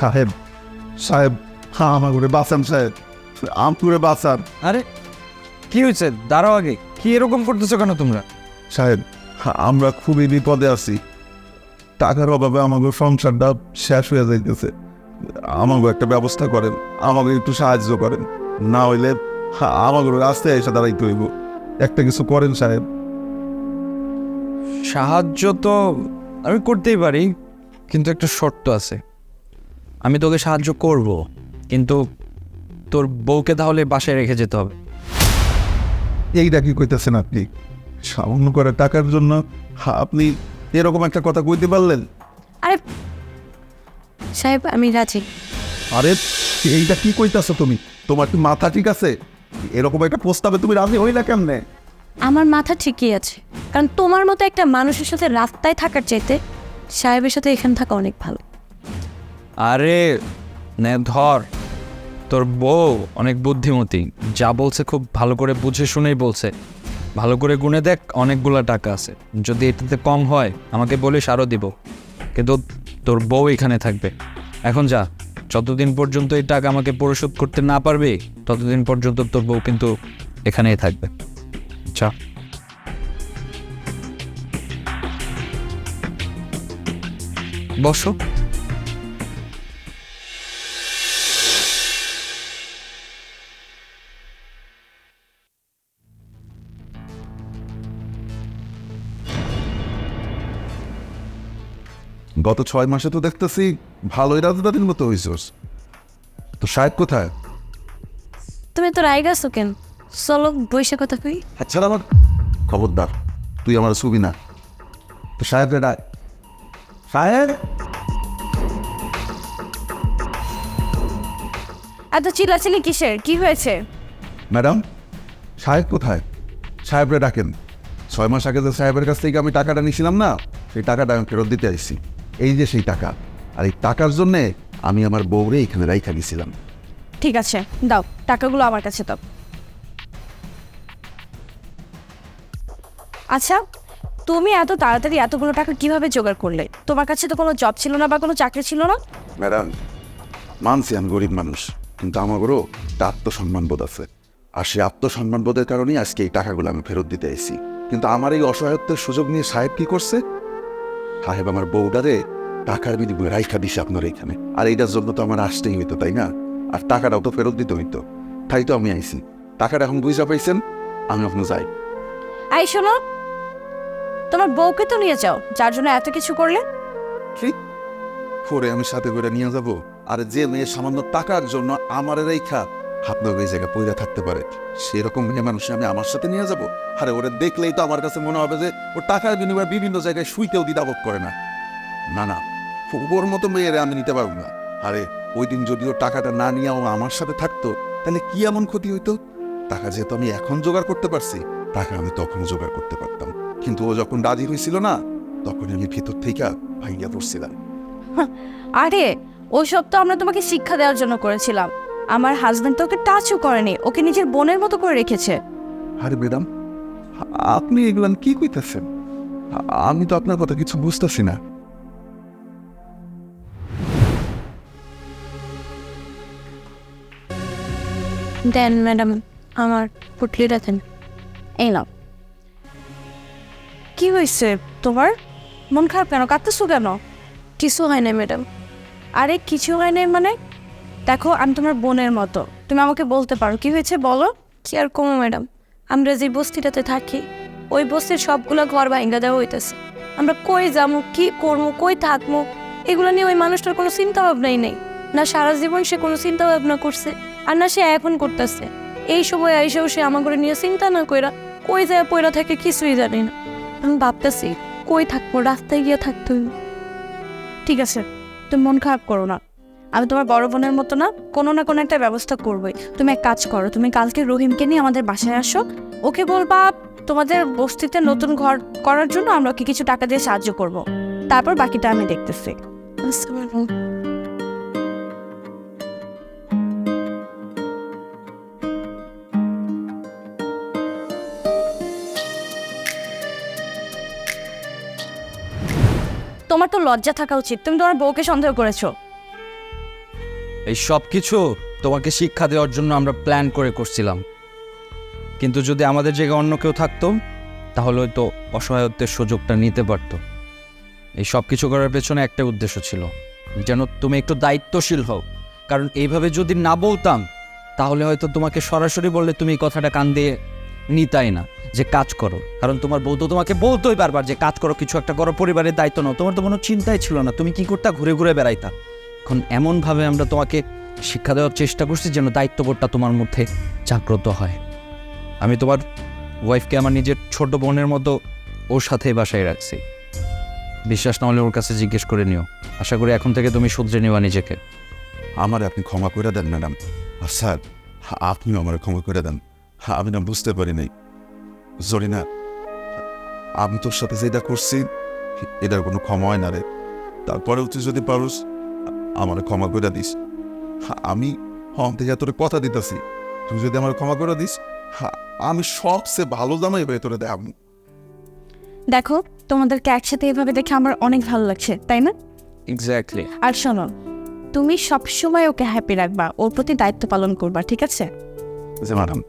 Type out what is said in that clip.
সাহেব সাহেব হ্যাঁ আমার করে বাঁচান সাহেব। আম করে বাঁচান। আরে কি হয়েছে? দাঁড়াও আগে। কি এরকম করতেছো কেন তোমরা? সাহেব আমরা খুবই বিপদে আছি। টাকার অভাবে আমাকে সংসারটা শেষ হয়ে যাইতেছে। আমাকে একটা ব্যবস্থা করেন। আমাকে একটু সাহায্য করেন। না হইলে আমাকে রাস্তায় এসে দাঁড়াইতে হইব। একটা কিছু করেন সাহেব। সাহায্য তো আমি করতেই পারি কিন্তু একটা শর্ত আছে। আমি তোকে সাহায্য করব কিন্তু তোর বউকে তাহলে বাসায় রেখে যেতে হবে। এইটা কি কইতেছেন আপনি? সামান্য করে টাকার জন্য হ্যাঁ, আপনি এরকম একটা কথা কইতে পারলেন? আরে সাহেব আমি রাজি। আরে এইটা কি কইতাছো তুমি? তোমার কি মাথা ঠিক আছে? এরকম একটা প্রস্তাবে তুমি রাজি হইলা কেমনে? আমার মাথা ঠিকই আছে কারণ তোমার মতো একটা মানুষের সাথে রাস্তায় থাকার চাইতে সাহেবের সাথে এখানে থাকা অনেক ভালো। আরে, নে, ধর। তোর বউ অনেক বুদ্ধিমতী। যা বলছে খুব ভালো করে বুঝে শুনেই বলছে। ভালো করে গুনে দেখ, অনেকগুলা টাকা আছে। যদি এটাতে কম হয়, আমাকে বলিস আরও দিব। কিন্তু তোর বউ এখানে থাকবে। এখন যা, যতদিন পর্যন্ত এই টাকা আমাকে পরিশোধ করতে না পারবে, ততদিন পর্যন্ত তোর বউ কিন্তু এখানেই থাকবে। আচ্ছা বসো। গত ছয় মাসে তো দেখতেছি ভালোই রাজধানীর মতো হইছস। তো সাহেব কোথায়? তুমি তো রায় গেছো কেন? চলো বৈশা কথা কই। আচ্ছা আমার। খবরদার তুই আমার ছবি না। তো সাহেব রে ডাক। সাহেব? এত চিল্লাচিল্লি কিসের? কি হয়েছে? ম্যাডাম সাহেব কোথায়? সাহেবরে ডাকেন। ছয় মাস আগে যে সাহেবের কাছ থেকে আমি টাকাটা নিয়েছিলাম না সেই টাকাটা আমি ফেরত দিতে আসছি। এই যে সেই টাকা আর এই টাকার জন্যে আমি আমার বউরে এখানে রাইখা গেছিলাম। ঠিক আছে দাও টাকাগুলো আমার কাছে দাও। আচ্ছা তুমি এত তাড়াতাড়ি এতগুলো টাকা কীভাবে জোগাড় করলে? তোমার কাছে তো কোনো জব ছিল না বা কোনো চাকরি ছিল না? ম্যাডাম মানছি আমি গরিব মানুষ কিন্তু আমারও একটা আত্মসম্মান বোধ আছে। আর সেই আত্মসম্মান বোধের কারণেই আজকে এই টাকাগুলো আমি ফেরত দিতে এসেছি। কিন্তু আমার এই অসহায়ত্বের সুযোগ নিয়ে সাহেব কি করছে? সাহেব আমার বউডারে টাকার বিনিময়ে রাইখা দিছে আপনার এখানে। আর এইটার জন্য তো আমার আসতেই হইতো তাই না? আর টাকাটাও তো ফেরত দিতে হইতো। তাই তো আমি আইছি। টাকাটা এখন বুঝা পাইছেন? আমি এখন যাই। আই শোনো। তোমার বউকে তো নিয়ে যাও যার জন্য এত কিছু করলে। কি? পরে আমি সাথে করে নিয়ে যাব? আর যে মেয়ে সামান্য টাকার জন্য আমার রেখা আপনার ওই জায়গায় পইরা থাকতে পারে। সেরকম মেয়ে মানুষ আমি আমার সাথে নিয়ে যাব। আরে ওরে দেখলেই তো আমার কাছে মনে হবে যে ও টাকার বিনিময়ে বিভিন্ন জায়গায় শুইতেও দ্বিধাবোধ করে না। না না ওর মতো মেয়েরে আমি নিতে পারব না। আরে, ওই দিন যদি ও টাকাটা না নিয়ে ও আমার সাথে থাকতো, তাহলে কি এমন ক্ষতি হইতো? টাকা যেহেতু আমি এখন জোগাড় করতে পারছি, টাকা আমি তখন জোগাড় করতে পারতাম। কিন্তু ও যখন রাজি হয়েছিল না তখন আমি ভিতর থেকে ভাইয়া পড়ছিলাম। আরে, ওসব তো আমরা তোমাকে শিক্ষা দেওয়ার জন্য করেছিলাম। আমার হাজবেন্ড তো ওকে টাচও করেনি ওকে নিজের বোনের মতো করে রেখেছে। আরে ম্যাডাম আপনি এগুলান কি কইতেছেন? আমি তো আপনার কথা কিছু বুঝতেছি না। দেন ম্যাডাম আমার পুটলিটা দেন এই নাও। কি হয়েছে তোমার? মন খারাপ কেন? কাঁদতেছো কেন? কিছু হয় না ম্যাডাম। আরে কিছু হয় নাই মানে? দেখো আমি তোমার বোনের মতো। তুমি আমাকে বলতে পারো। কি হয়েছে বলো? কি আর কমো ম্যাডাম? আমরা যে বস্তিটাতে থাকি ওই বস্তির সবগুলো ঘর ভাঙ্গা দেওয়া হইতেছে। আমরা কই যাব কি করব কই থাকব এগুলো নিয়ে ওই মানুষটার কোনো চিন্তা ভাবনাই নেই। না সারা জীবন সে কোনো চিন্তা ভাবনা করছে আর না সে এখন করতেছে। এই সময় আইসেও সে আমার করে নিয়ে চিন্তা না কইরা কই যায় পয়রা থাকে কিছুই জানি না। আমি ভাবতেছি কই থাকব রাস্তায় গিয়ে থাকতে ঠিক আছে তুমি মন খারাপ করো না। আমি তোমার বড় বোনের মতো না কোনো না কোনো একটা ব্যবস্থা করবোই। তুমি এক কাজ করো তুমি কালকে রহিমকে নিয়ে আমাদের বাসায় আসো। ওকে বলবা তোমাদের বস্তিতে নতুন ঘর করার জন্য আমরা ওকে কিছু টাকা দিয়ে সাহায্য করব। তারপর বাকিটা আমি দেখতেছি। তোমার তো লজ্জা থাকা উচিত। তুমি তোমার বউকে সন্দেহ করেছ। এই সব কিছু তোমাকে শিক্ষা দেওয়ার জন্য আমরা প্ল্যান করে করছিলাম। কিন্তু যদি আমাদের জায়গায় অন্য কেউ থাকতো, তাহলে হয়তো অসহায়ত্বের সুযোগটা নিতে পারতো। এই সব কিছু করার পেছনে একটা উদ্দেশ্য ছিল, যেন তুমি একটু দায়িত্বশীল হও। কারণ এইভাবে যদি না বলতাম, তাহলে হয়তো তোমাকে সরাসরি বললে তুমি এই কথাটা কান দিয়ে নিতাই না, যে কাজ করো। কারণ তোমার বউ তো তোমাকে বলতোই বারবার যে কাজ করো, কিছু একটা করো, পরিবারের দায়িত্ব নাও। তোমার তো কোনো চিন্তাই ছিল না, তুমি কি করতা? ঘুরে ঘুরে বেড়াইতা। এখন এমনভাবে আমরা তোমাকে শিক্ষা দেওয়ার চেষ্টা করছি যেন দায়িত্ববোধটা তোমার মধ্যে জাগ্রত হয়। আমি তোমার ওয়াইফকে আমার নিজের ছোট বোনের মতো ওর সাথে বাসায় রাখছি। বিশ্বাস না হলে ওর কাছে জিজ্ঞেস করে নিও। আশা করি এখন থেকে তুমি শুধরে নিবা নিজেকে। আমার আপনি ক্ষমা করে দেন, ম্যাডাম। আর স্যার, আপনিও আমার ক্ষমা করে দেন। আমি না বুঝতে পারি নাই। জরিনা, আমি তোর সাথে যেটা করছি, এটার কোনো ক্ষমা হয় না রে। তারপরেও তুই যদি পারুস আমার ক্ষমা করে দিস। আমি হম থেকে তোর কথা দিতেছি তুই যদি আমার ক্ষমা করে দিস আমি সবচেয়ে ভালো দামাই হয়ে তোরে দেখ দেখো তোমাদেরকে একসাথে এভাবে দেখে আমার অনেক ভালো লাগছে তাই না? এক্স্যাক্টলি আর শোনো তুমি সবসময় ওকে হ্যাপি রাখবা ওর প্রতি দায়িত্ব পালন করবা ঠিক আছে? যে ম্যাডাম